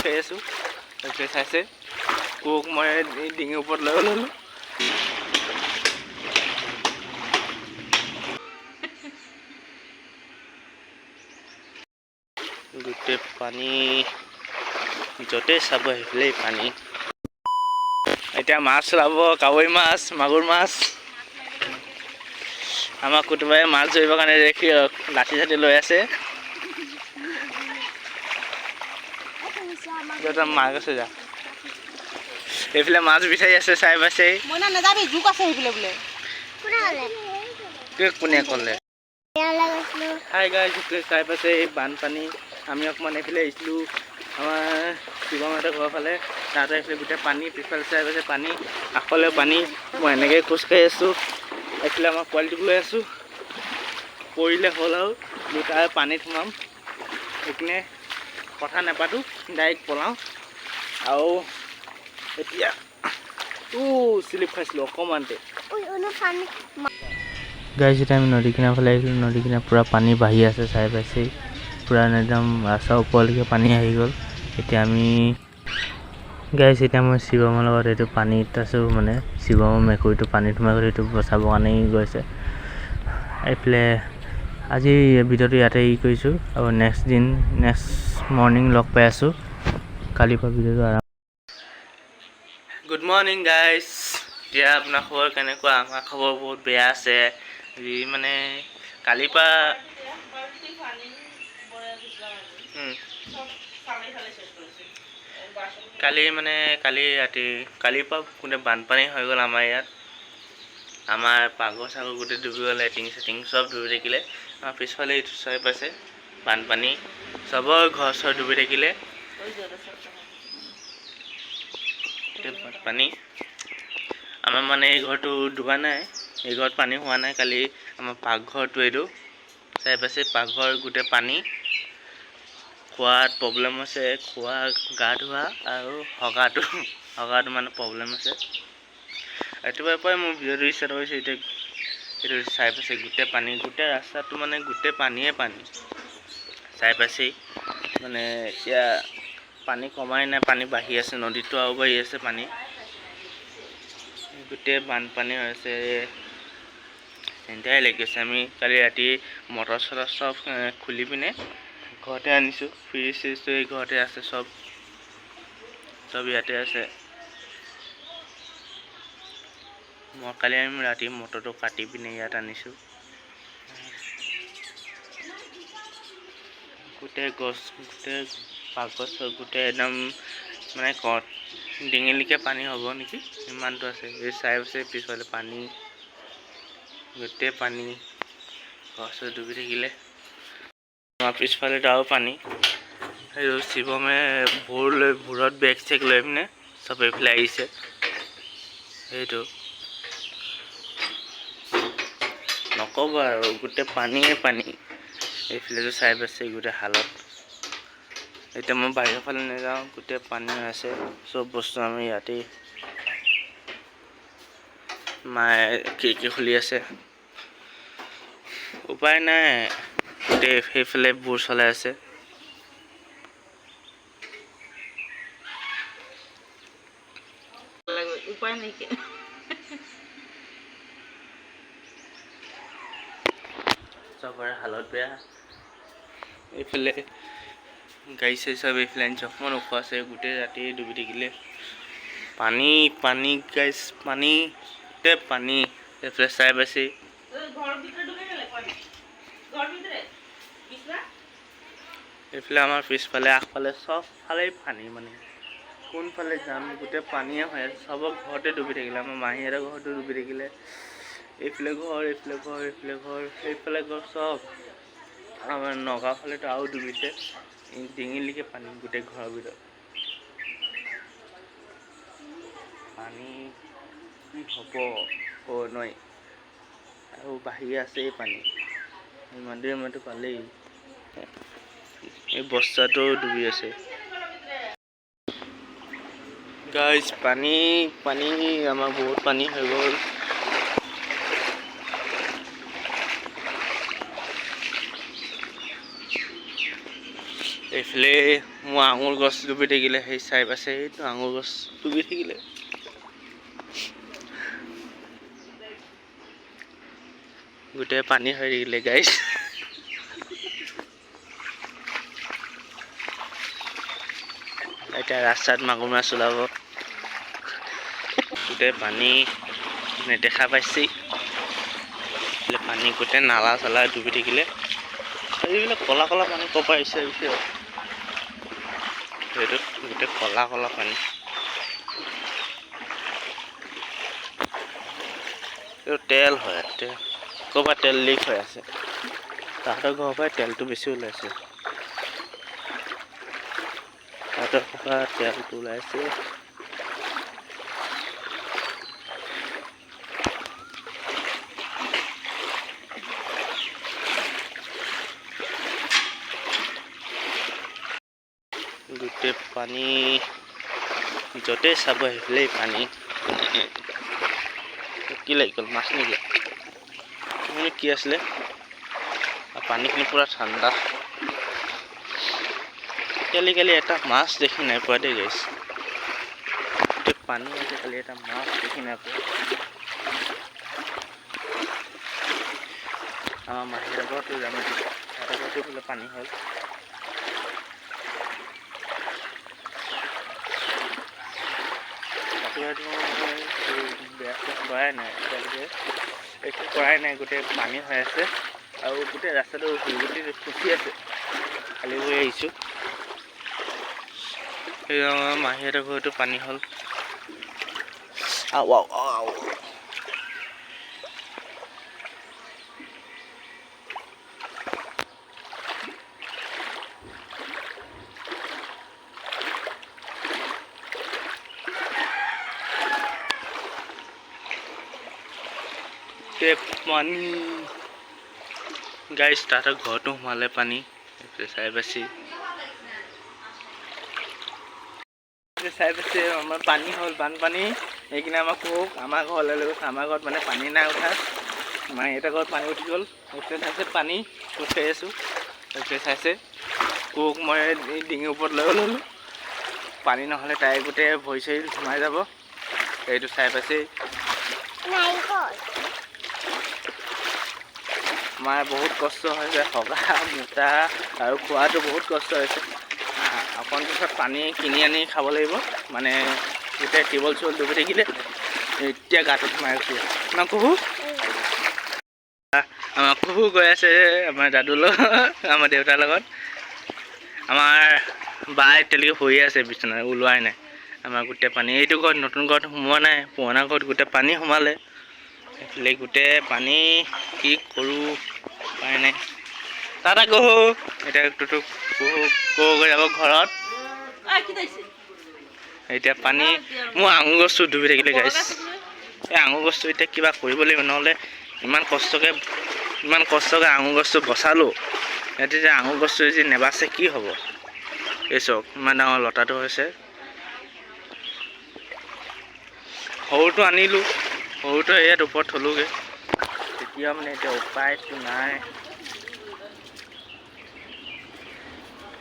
খাই আছোঁ? তাৰপিছত চাইছে কোক মই ডিঙিৰ ওপৰত লৈ ল'লোঁ গোটেই পানী, য'তে চাব সেইফালেই পানী। এতিয়া মাছ ওলাব, কাৱৈ মাছ, মাগুৰ মাছ। আমাক কোনোবাই মাছ ধৰিবৰ কাৰণে লাঠি চাঠি লৈ আছে। এটা মাছ আছে যা। এইফালে মাছ বিচাৰি আছে চাই পাইছে মই না নাযাবি জোক আছে সেইফালে বোলে। কোনে ক'লে? হাই গাই চাই পাইছে এই বানপানী। আমি অকণমান এইফালে আহিছিলোঁ। আমাৰ শিৱমাহঁতৰ ঘৰৰ ফালে। তাতে এইফালে গোটেই পানী পিছফালে চাই পাইছে পানী। আগফালে পানী। মই এনেকৈ খোজকাঢ়ি আছোঁ। এইফালে আমাৰ পোৱালিটোক লৈ আছোঁ। পৰিলে হ'ল আৰু। দুটা পানীত সোমাম। সেইপিনে কথা নাপাতোঁ ডাইৰেক্ট পলাওঁ। আৰু এতিয়া ও চিলিপ খাইছিলোঁ অকণমানতে। গাইজ এতিয়া আমি নদী কিনাৰ ফালে আহিছিলোঁ নদী কিনাৰ পূৰা পানী বাঢ়ি আছে চাই পাইছেই পূৰা একদম ৰাস্তাৰ ওপৰলৈকে পানী আহি গ'ল। এতিয়া আমি গাইজ এতিয়া মই শিৱমৰ লগত এইটো পানীত আছোঁ মানে শিৱমৰ মেকুৰীটো পানীত সোমাই গ'ল সেইটো বচাবৰ কাৰণেই গৈছে। এইফালে আজি ভিডিঅ'টো ইয়াতে ই কৰিছোঁ আৰু নেক্সট দিন নেক্সট মৰ্ণিং লগ পাই আছোঁ। কালিৰ পৰা ভিডিঅ'টো আৰম্ভ গুড মৰ্ণিং গাইজ এতিয়া আপোনাৰ খবৰ কেনেকুৱা? আমাৰ খবৰ বহুত বেয়া আছে। যি মানে কালিৰ পৰা কালি মানে কালি ৰাতি কালিৰ পৰা গোটেই বানপানী হৈ গ'ল আমাৰ ইয়াত। আমাৰ পাগৰ চাগৰ গোটেই ডুবি গ'ল লেটিং চেটিং চব ডুবি থাকিলে। আমাৰ পিছফালে ইটো চাই পাইছে বানপানী চবৰ ঘৰ চৰ ডুবি থাকিলে। বানপানী। আমাৰ মানে এই ঘৰটো ডুবা নাই এই ঘৰত পানী হোৱা নাই কালি আমাৰ পাকঘৰটো এইটো। চাই পাইছে পাকঘৰ গোটেই পানী। খোৱাত প্ৰব্লেম আছে খোৱা গা ধোৱা আৰু হগাটো। হগাটো মানে প্ৰব্লেম আছে। ৰাতিপুৱাৰ পৰাই মোৰ ভিডিঅ'টো ষ্টাৰ্ট কৰিছোঁ এতিয়া এইটো চাই পাইছে, গোটেই পানী, গোটেই ৰাস্তাটো মানে গোটেই পানীয়ে পানী। চাই পাইছেই মানে এতিয়া পানী কমাই নাই, পানী বাঢ়ি আছে, নদীতো আৰু বাঢ়ি আছে পানী। গোটেই বানপানী হৈ হৈছে চিন্তাই লাগিছে, আমি কালি ৰাতি মটৰ চটৰ চব খুলি পিনে ঘৰতে আনিছোঁ ফ্ৰিজ চিজটো এই ঘৰতে আছে, চব। চব ইয়াতে আছে মই কালি আমি ৰাতি মটৰটো কাটি পিনে ইয়াত আনিছোঁ। গোটেই গছ, গোটেই পাগছ গোটেই একদম মানে কট ডিঙিলৈকে পানী হ'ব নেকি? ইমানটো আছে, এই চাই আছে পিছফালে পানী, গোটেই পানী চৰ ডুবি থাকিলে। আমাৰ পিছফালে আৰু পানী। আৰু শিৱমে ভোৰ লৈ, ভোৰত বেগ চেগ লৈ পিনে চব এইফালে আহিছে। সেইটো। নক'ব আৰু, গোটেই পানীয়ে পানী। এইফালেতো চাই পাইছে গোটেই হালত। এতিয়া মই বাহিৰৰ ফালে নাযাওঁ, গোটেই পানী আছে, চব বস্তু আমি ইয়াতেই মায়ে খিৰিকী খুলি আছে। উপায় নাই, গোটেই সেইফালে বুৰ চলাই আছে উপায় নাইকিয়া চবৰে হালত বেয়া এইফালে গাড়ী চব এইফালে অকণমান ওখ আছে, গোটেই ৰাতি ডুবি থাকিলে। পানী পানী গাইছ পানী গোটেই পানী। এইফালে চাই বিছনা এইফালে আমাৰ পিছফালে, আগফালে চবফালেই পানী মানে। কোনফালে যাম, গোটেই পানীয়ে হৈ আছে। চবৰ ঘৰতে ডুবি থাকিলে। আমাৰ মাহীহঁতৰ ঘৰতো ডুবি থাকিলে। এইফালে ঘৰ এইফালে ঘৰ এইফালে ঘৰ সেইফালে ঘৰ, চব। আমাৰ নগাঁও ফালেতো আৰু ডুবিছে। ডিঙিলৈকে পানী গোটেই ঘৰৰ ভিতৰত পানী কি হ'ব ক'ব নোৱাৰি আৰু বাঢ়ি আছেই পানী। ইমানটোৱে ইমানটো পালেই। এই বস্তাটো ডুবি আছে। গাইজ পানী পানী, আমাৰ বহুত পানী হৈ গ'ল। এইফালে মোৰ আঙুৰ গছ ডুবি থাকিলে, সেই চাই পাছে সেইটো আঙুৰ গছ ডুবি থাকিলে। গোটেই পানী হৈ থাকিলে গাইছ এতিয়া ৰাস্তাত মাগুৰ মাছ ওলাব। গোটেই পানী নেদেখা পাইছে। এইফালে পানী গোটেই নালা চালা ডুবি থাকিলে। এইবিলাক ক'লা ক'লা পানী ক'ৰ পৰা আহিছে এইটোত গোটেই ক'লা ক'লা পানী এইটো তেল হয় তেল ক'ৰবাত তেল লিক হৈ আছে তাহাঁতৰ ঘৰৰ পৰাই তেলটো বেছি ওলাইছে তাহাঁতৰ পৰা তেলটো ওলাইছে গোটেই পানী য'তেই চাব সেইফালেই পানী। কি লাগি গ'ল, মাছ নেকি মানে কি আছিলে? পানীখিনি পূৰা ঠাণ্ডা। কালি কালি এটা মাছ দেখি নাই পোৱা দেই গোটেই পানী আছে কালি এটা মাছ দেখি নাই পোৱা। আমাৰ মাহীৰ ঘৰতো সিহঁতৰ বোলে পানী হ'ল। কৰাই নাই, এতিয়ালৈকে একো কৰাই নাই, গোটেই পানী হৈ আছে আৰু গোটেই ৰাস্তাটো শিলগুটি ফুচি আছে। খালি হৈ আহিছোঁ। সেই মাহীহঁতৰ ঘৰতো পানী হ'ল। আও আও আও। গাইছ তাহাঁতৰ ঘৰতো সোমালে পানী। এইফালে চাই পাইছে। চাই পাইছে, আমাৰ পানী হ'ল বানপানী। সেইকাৰণে আমাৰ কওক আমাৰ ঘৰলৈ লৈ গৈছে। আমাৰ ঘৰত মানে পানী নাই উঠা। মাহীহঁতৰ ঘৰত পানী উঠি গ'ল। এইফালে চাইছে পানী। উঠাই আছোঁ। এইফালে চাইছে। কওক মই ডিঙিৰ ওপৰত লৈ ল'লোঁ পানী নহ'লে তাই গোটেই ভৰি চৰি সোমাই যাব। এইটো চাই পাইছেই আমাৰ বহুত কষ্ট হৈছে সগা মোটা আৰু খোৱাটো বহুত কষ্ট হৈছে। অকণ পিছত পানী কিনি আনি খাব লাগিব। মানে গোটেই টিউবৱেল চিউবৱেল ডুবি থাকিলে এতিয়া গাটোত সোমাই গৈছে ন কুহু আমাৰ কুহু গৈ আছে আমাৰ দাদুৰ লগত আমাৰ দেউতাৰ লগত। আমাৰ বা এতিয়ালৈকে শুই আছে বিচনাত ওলোৱাই নাই। আমাৰ গোটেই পানী এইটো ঘৰত নতুন ঘৰত সোমোৱা নাই পুৰণা ঘৰত গোটেই পানী সোমালে। এইফালে গোটেই পানী কি কৰোঁ উপায় নাই। তাত আকৌ এতিয়া কুহু গৈ যাব ঘৰত? এতিয়া পানী মোৰ আঙুৰ গছটো ডুবি থাকিলে গাইছ এই আঙুৰ গছটো এতিয়া কিবা কৰিব লাগিব নহ'লে ইমান কষ্টকৈ ইমান কষ্টকৈ আঙুৰ গছটো বচালোঁ। এতিয়া যে আঙুৰ গছটো যদি নেবাচে কি হ'ব? এই চাওক ইমান ডাঙৰ লতাটো হৈছে। সৰুটো আনিলোঁ। সৰুটো ইয়াত ওপৰত থ'লোগৈ। তেতিয়া মানে এতিয়া উপায়টো নাই।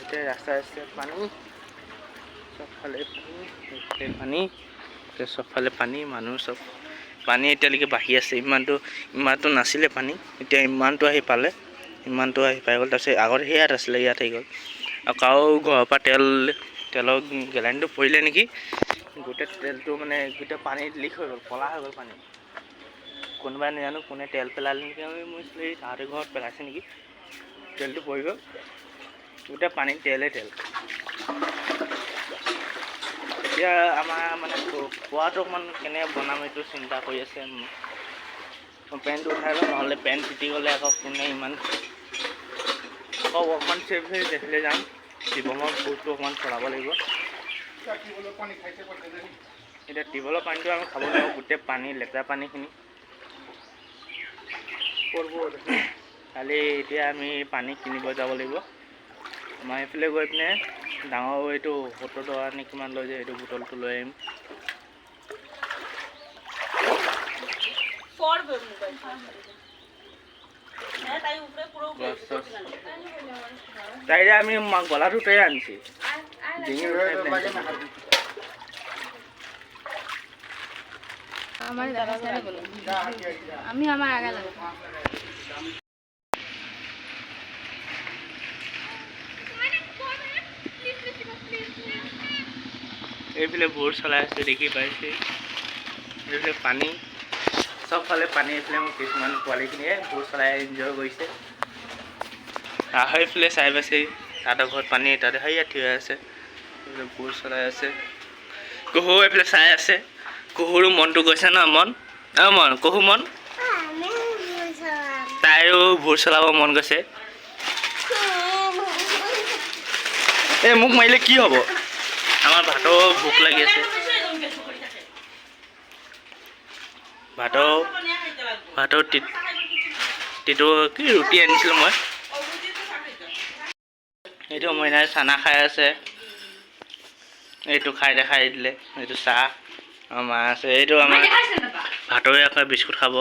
এতিয়া ৰাস্তা ৰাস্তাই পানী, চবফালে পানী পানী, এতিয়া চবফালে পানী, মানুহ চব, পানী এতিয়ালৈকে বাঢ়ি আছে। ইমানটো ইমানটো নাছিলে পানী, এতিয়া ইমানটো আহি পালে, ইমানটো আহি পাই গ'ল। তাৰপিছত আগতে ইয়াত আছিলে, ইয়াত আহি গ'ল। আৰু কাৰো ঘৰৰ পৰা তেল, তেলৰ গেলানীটো পৰিলে নেকি? গোটেই তেলটো মানে গোটেই পানীত লিক হৈ গ'ল, ক'লা হৈ গ'ল পানী। কোনোবাই নাজানো কোনে তেল পেলালে নেকি আমি, মই এই তাহাঁতৰ ঘৰত পেলাইছে নেকি? তেলটো পৰি গ'ল। গোটেই পানীত তেলে তেল। এতিয়া আমাৰ মানে খোৱাটো অকণমান কেনে বনাম এইটো চিন্তা কৰি আছে। পেণ্টটো উঠাই লওঁ, নহ'লে পেণ্ট তিতি গ'লে আকৌ কোনে ইমান আকৌ অকণমান চেফ দেখিলে যাম। শিৱমৰ ভূতটো অকণমান চলাব লাগিব। এতিয়া টিউবৱেলৰ পানীটো আমি খাব লাগিব গোটেই পানী লেতেৰা পানীখিনি। কালি এতিয়া আমি পানী কিনিব যাব লাগিব। আমাৰ এইফালে গৈ পিনে ডাঙৰ এইটো সত্তৰ টকা নে কিমান লৈ যায় এইটো বটলটো লৈ আহিম। মোবাইল। তাই আমি গলাটো উঠাই আনিছে। আমার আমি আমার আগে এইফালে ভোৰ চলাই আছে দেখি পাইছে। এইফালে পানী। চবফালে পানী এইফালে মোৰ কিছুমান পোৱালিখিনিয়ে ভোৰ চলাই এনজয় কৰিছে। আহ এইফালে চাই পাইছে, তাহাঁতৰ ঘৰত পানী তাতে সেইয়া থিয় আছে। ভোৰ চলাই আছে। কুহু এইফালে চাই আছে। কুহুৰো মনটো গৈছে ন মন? অঁ, মন, কুহু মন? তাইৰো ভোৰ চলাব মন গৈছে। এই মোক মাৰিলে কি হ'ব? আমাৰ ভাতৰ ভোক লাগি আছে। ভাতৰ ভাতৰ তি তিটো কি ৰুটি আনিছিলোঁ মই। এইটো মইনাই চানা খাই আছে। এইটো খাই দেখাই দিলে এইটো চাহ আমাৰ আছে। এইটো আমাৰ ভাতৰে আকৌ বিস্কুট খাব।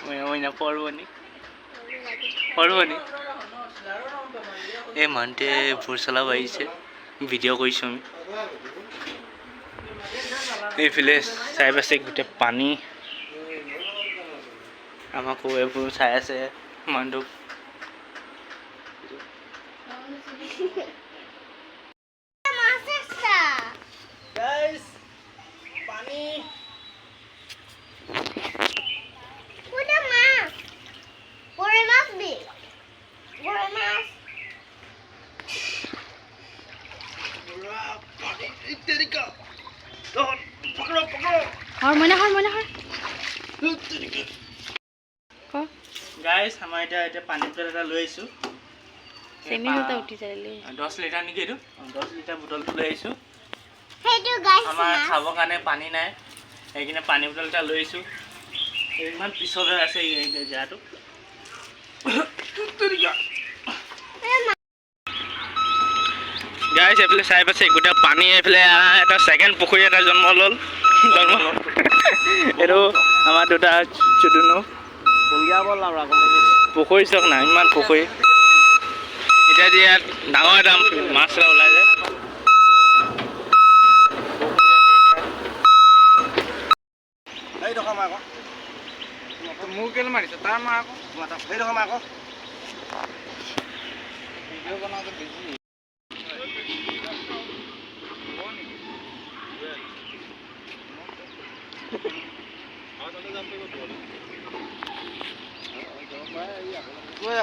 মইনা মইনা পৰবনি এই মানুহটোৱে ভোৰ চলাব আহিছে ভিডিঅ' কৰিছোঁ আমি। এইফালে চাই পাইছে গোটেই পানী। আমাকো এইবোৰ চাই আছে মানুহটোক পানী হর মনে হর মনে হর ক গাইছ আমাৰ এতিয়া এতিয়া পানী বটল এটা লৈ আহিছোঁ। সেমি হতে উঠি যাইলে দহ লিটাৰ নেকি এইটো? অঁ, দহ লিটাৰ বটলটো লৈ আহিছোঁ। সেইটো গাইছ আমাৰ খাবৰ কাৰণে পানী নাই। সেইকাৰণে পানী বটল এটা লৈ আহিছোঁ। ইমান পিছলৈ আছে জেগাটো। গাইছ এইফালে চাই পাইছে গোটেই পানী এইফালে এটা ছেকেণ্ড পুখুৰী এটা জন্ম ল'ল। জন্ম এইটো আমাৰ দুটা চুদুনু। পুখুৰী চাওক না ইমান পুখুৰী। এতিয়া যে ইয়াত ডাঙৰ এটা মাছ এটা ওলাই যায়। মোক কেলে মাৰিছে তাৰ মা আকৌ। সেইডোখৰ মা আকৌ। ভিডিঅ' বনাওঁতে বিজি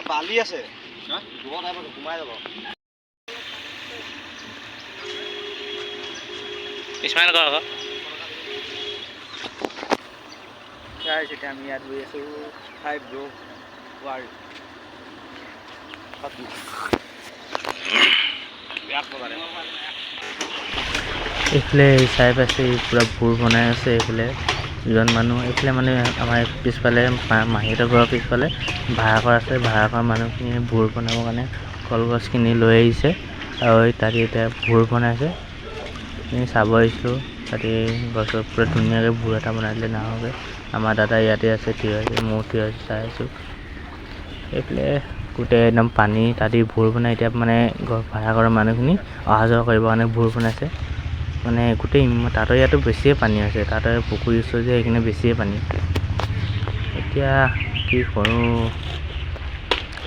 বালি আছে। সোমাই যাব। স্মাইল কৰ আকৌ? এতিয়া আমি ইয়াত গৈ আছোঁ। ফাইভ ব্ৰ ৱাৰ এইফালে চাই পাইছে পূৰা ভোৰ বনাই আছে এইফালে। দুজন মানুহ এইফালে মানে আমাৰ পিছফালে মাহীহঁতৰ ঘৰৰ পিছফালে ভাড়া ঘৰ আছে। ভাড়া ঘৰৰ মানুহখিনিয়ে ভোৰ বনাবৰ কাৰণে কলগছ কিনি লৈ আহিছে আৰু তাতে এতিয়া ভোৰ বনাইছে। চাব আহিছোঁ। তাতে গছৰ পূৰা ধুনীয়াকৈ ভোৰ এটা বনাই দিলে ডাঙৰকৈ। আমাৰ দাদা ইয়াতে আছে, থিয় আছে ময়ো থিয় আছোঁ চাই আছোঁ। এইফালে গোটেই একদম পানী, তাতে ভোৰ বনাই এতিয়া মানে ঘৰ ভাড়া ঘৰৰ মানুহখিনি অহা যোৱা কৰিবৰ কাৰণে ভোৰ বনাইছে। মানে গোটেই তাহাঁতৰ ইয়াতো বেছিয়ে পানী আছে তাহাঁতৰ পুখুৰী ওচৰ যে সেইখিনি বেছিয়ে পানী। এতিয়া কি কৰোঁ?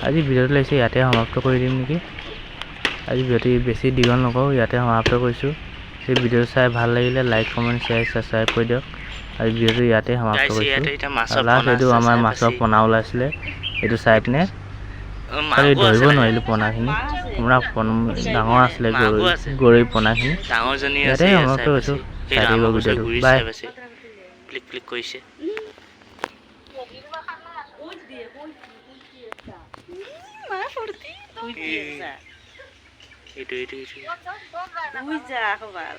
আজি ভিডিঅ'টো লাগিছে ইয়াতে সমাপ্ত কৰি দিম নেকি? আজি ভিডিঅ'টো বেছি দীঘল নকৰোঁ ইয়াতে সমাপ্ত কৰিছোঁ। সেই ভিডিঅ' চাই ভালো লাগিলে লাইক কমেণ্ট শ্বেয়াৰ ছাবস্ক্ৰাইব কৰি দিয়ক। আজি ভিডিঅ'টো ইয়াতে সমাপ্ত কৰিছোঁ। লাষ্ট এইটো আমাৰ মাছৰ পোনা ওলাইছিলে এইটো চাই পিনে খালি ধৰিব নোৱাৰিলোঁ পোনাখিনি। ডাঙৰ আছিলে গৰৈ গৰৈ পোনাখিনি। ডাঙৰজনী ইয়াতে সমাপ্ত কৰিছোঁ চাই থাকিব ভিডিঅ'টো বাই। ক্লিক ক্লিক কৰিছে। এইটো এইটো এইটো। বুঝা আখবাৰ